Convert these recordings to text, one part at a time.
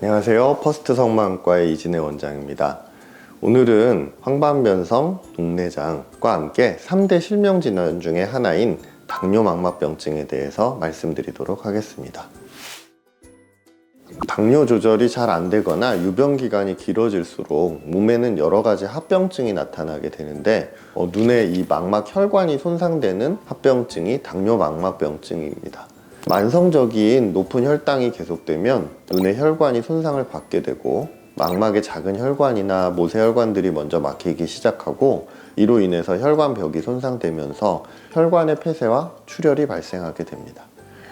안녕하세요. 퍼스트 성망과의 이진혜 원장입니다. 오늘은 황반변성 녹내장과 함께 3대 실명 질환 중에 하나인 당뇨망막병증에 대해서 말씀드리도록 하겠습니다. 당뇨 조절이 잘 안 되거나 유병 기간이 길어질수록 몸에는 여러 가지 합병증이 나타나게 되는데 어, 눈의 이 망막 혈관이 손상되는 합병증이 당뇨 망막병증입니다. 만성적인 높은 혈당이 계속되면 눈의 혈관이 손상을 받게 되고 망막의 작은 혈관이나 모세혈관들이 먼저 막히기 시작하고 이로 인해서 혈관벽이 손상되면서 혈관의 폐쇄와 출혈이 발생하게 됩니다.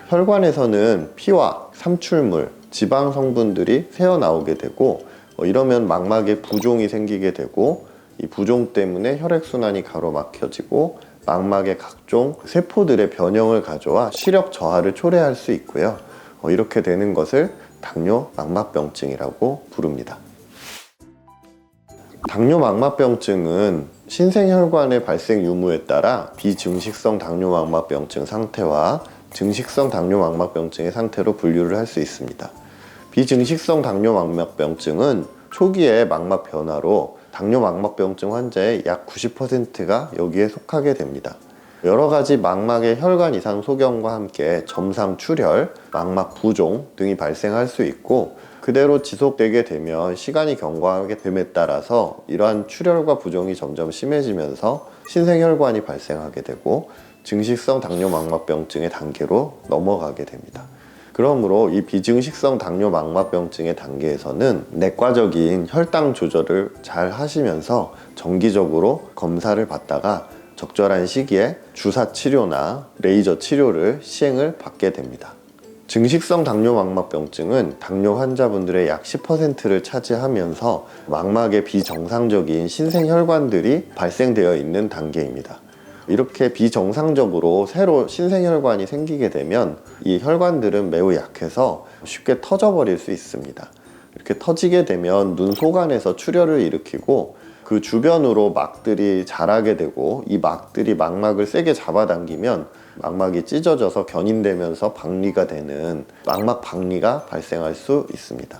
혈관에서는 피와 삼출물, 지방 성분들이 새어 나오게 되고 어, 이러면 망막에 부종이 생기게 되고 이 부종 때문에 혈액 순환이 가로막혀지고 망막의 각종 세포들의 변형을 가져와 시력 저하를 초래할 수 있고요. 어, 이렇게 되는 것을 당뇨 망막병증이라고 부릅니다. 당뇨 망막병증은 신생혈관의 발생 유무에 따라 비증식성 당뇨 망막병증 상태와 증식성 당뇨 망막병증의 상태로 분류를 할 수 있습니다. 비증식성 당뇨 망막병증은 초기의 망막 변화로 당뇨 망막병증 환자의 약 90%가 여기에 속하게 됩니다. 여러 가지 망막의 혈관 이상 소견과 함께 점상 출혈, 망막 부종 등이 발생할 수 있고 그대로 지속되게 되면 시간이 경과하게 됨에 따라서 이러한 출혈과 부종이 점점 심해지면서 신생혈관이 발생하게 되고 증식성 당뇨 망막병증의 단계로 넘어가게 됩니다. 그러므로 이 비증식성 당뇨 망막병증의 단계에서는 내과적인 혈당 조절을 잘 하시면서 정기적으로 검사를 받다가 적절한 시기에 주사 치료나 레이저 치료를 시행을 받게 됩니다. 증식성 당뇨 망막병증은 당뇨 환자분들의 약 10%를 차지하면서 망막의 비정상적인 신생혈관들이 발생되어 있는 단계입니다. 이렇게 비정상적으로 새로 신생혈관이 생기게 되면 이 혈관들은 매우 약해서 쉽게 터져버릴 수 있습니다. 이렇게 터지게 되면 눈 속안에서 출혈을 일으키고 그 주변으로 막들이 자라게 되고 이 막들이 망막을 세게 잡아당기면 망막이 찢어져서 견인되면서 박리가 되는 망막 박리가 발생할 수 있습니다.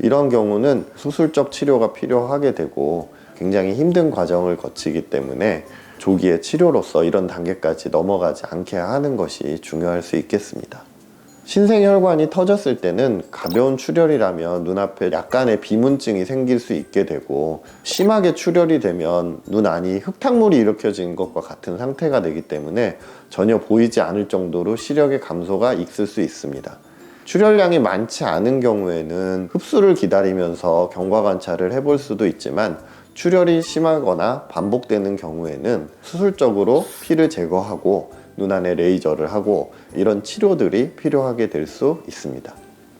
이런 경우는 수술적 치료가 필요하게 되고 굉장히 힘든 과정을 거치기 때문에 조기의 치료로서 이런 단계까지 넘어가지 않게 하는 것이 중요할 수 있겠습니다. 신생혈관이 터졌을 때는 가벼운 출혈이라면 눈앞에 약간의 비문증이 생길 수 있게 되고 심하게 출혈이 되면 눈 안이 흙탕물이 일으켜진 것과 같은 상태가 되기 때문에 전혀 보이지 않을 정도로 시력의 감소가 있을 수 있습니다. 출혈량이 많지 않은 경우에는 흡수를 기다리면서 경과 관찰을 해볼 수도 있지만 출혈이 심하거나 반복되는 경우에는 수술적으로 피를 제거하고 눈 안에 레이저를 하고 이런 치료들이 필요하게 될 수 있습니다.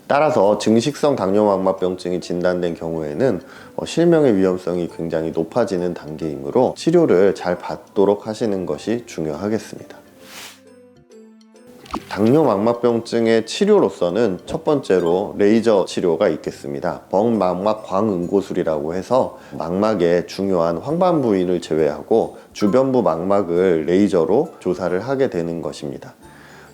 따라서 증식성 당뇨망막병증이 진단된 경우에는 어, 실명의 위험성이 굉장히 높아지는 단계이므로 치료를 잘 받도록 하시는 것이 중요하겠습니다. 당뇨 망막병증의 치료로서는 첫 번째로 레이저 치료가 있겠습니다. 벙망막 광응고술이라고 해서 망막의 중요한 황반 부위를 제외하고 주변부 망막을 레이저로 조사를 하게 되는 것입니다.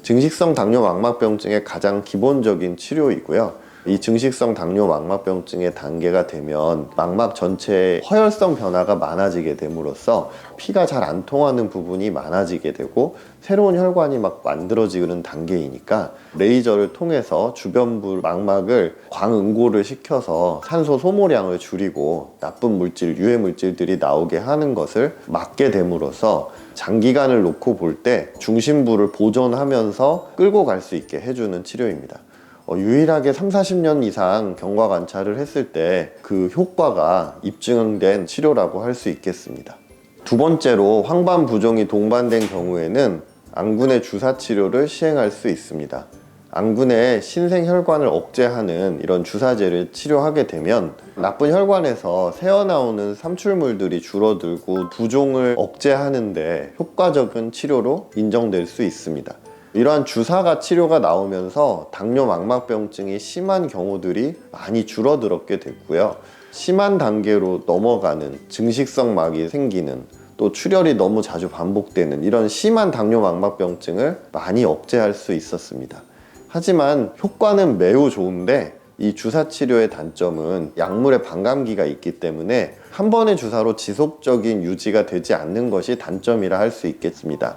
증식성 당뇨 망막병증의 가장 기본적인 치료이고요. 이 증식성 당뇨 망막병증의 단계가 되면 망막 전체에 허혈성 변화가 많아지게 됨으로써 피가 잘 안 통하는 부분이 많아지게 되고 새로운 혈관이 막 만들어지는 단계이니까 레이저를 통해서 주변부 망막을 광응고를 시켜서 산소 소모량을 줄이고 나쁜 물질, 유해 물질들이 나오게 하는 것을 막게 됨으로써 장기간을 놓고 볼 때 중심부를 보존하면서 끌고 갈 수 있게 해주는 치료입니다. 어, 유일하게 3, 40년 이상 경과 관찰을 했을 때 그 효과가 입증된 치료라고 할 수 있겠습니다. 두 번째로 황반 부종이 동반된 경우에는 안군의 주사 치료를 시행할 수 있습니다. 안군의 신생 혈관을 억제하는 이런 주사제를 치료하게 되면 나쁜 혈관에서 새어나오는 삼출물들이 줄어들고 부종을 억제하는데 효과적인 치료로 인정될 수 있습니다. 이러한 주사가 치료가 나오면서 당뇨 망막병증이 심한 경우들이 많이 줄어들었게 됐고요. 심한 단계로 넘어가는 증식성 막이 생기는 또 출혈이 너무 자주 반복되는 이런 심한 당뇨 망막병증을 많이 억제할 수 있었습니다. 하지만 효과는 매우 좋은데 이 주사 치료의 단점은 약물의 반감기가 있기 때문에 한 번의 주사로 지속적인 유지가 되지 않는 것이 단점이라 할 수 있겠습니다.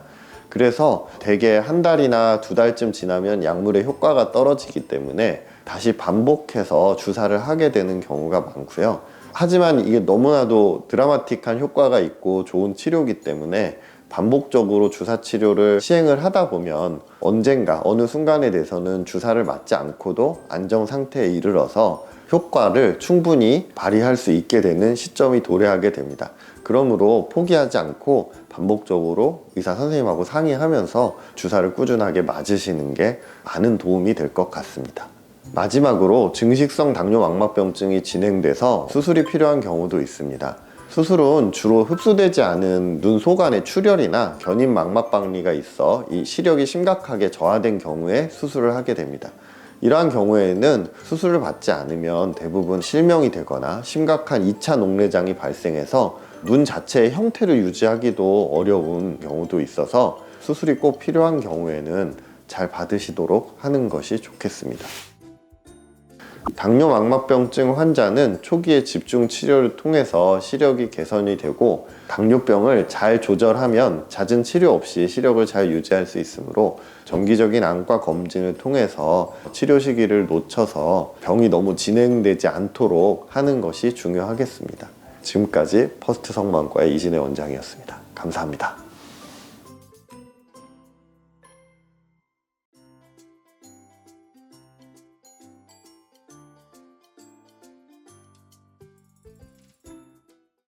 그래서 대개 한 달이나 두 달쯤 지나면 약물의 효과가 떨어지기 때문에 다시 반복해서 주사를 하게 되는 경우가 많고요. 하지만 이게 너무나도 드라마틱한 효과가 있고 좋은 치료이기 때문에 반복적으로 주사 치료를 시행을 하다 보면 언젠가 어느 순간에 대해서는 주사를 맞지 않고도 안정 상태에 이르러서 효과를 충분히 발휘할 수 있게 되는 시점이 도래하게 됩니다. 그러므로 포기하지 않고 반복적으로 의사 선생님하고 상의하면서 주사를 꾸준하게 맞으시는 게 많은 도움이 될 것 같습니다. 마지막으로 증식성 당뇨 망막병증이 진행돼서 수술이 필요한 경우도 있습니다. 수술은 주로 흡수되지 않은 눈 속안의 출혈이나 견인 망막박리가 있어 이 시력이 심각하게 저하된 경우에 수술을 하게 됩니다. 이러한 경우에는 수술을 받지 않으면 대부분 실명이 되거나 심각한 2차 녹내장이 발생해서 눈 자체의 형태를 유지하기도 어려운 경우도 있어서 수술이 꼭 필요한 경우에는 잘 받으시도록 하는 것이 좋겠습니다. 당뇨 망막병증 환자는 초기에 집중 치료를 통해서 시력이 개선이 되고 당뇨병을 잘 조절하면 잦은 치료 없이 시력을 잘 유지할 수 있으므로 정기적인 안과 검진을 통해서 치료 시기를 놓쳐서 병이 너무 진행되지 않도록 하는 것이 중요하겠습니다. 지금까지 퍼스트 성모학과의 이진의 원장이었습니다. 감사합니다.